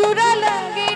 জুড়া লাগে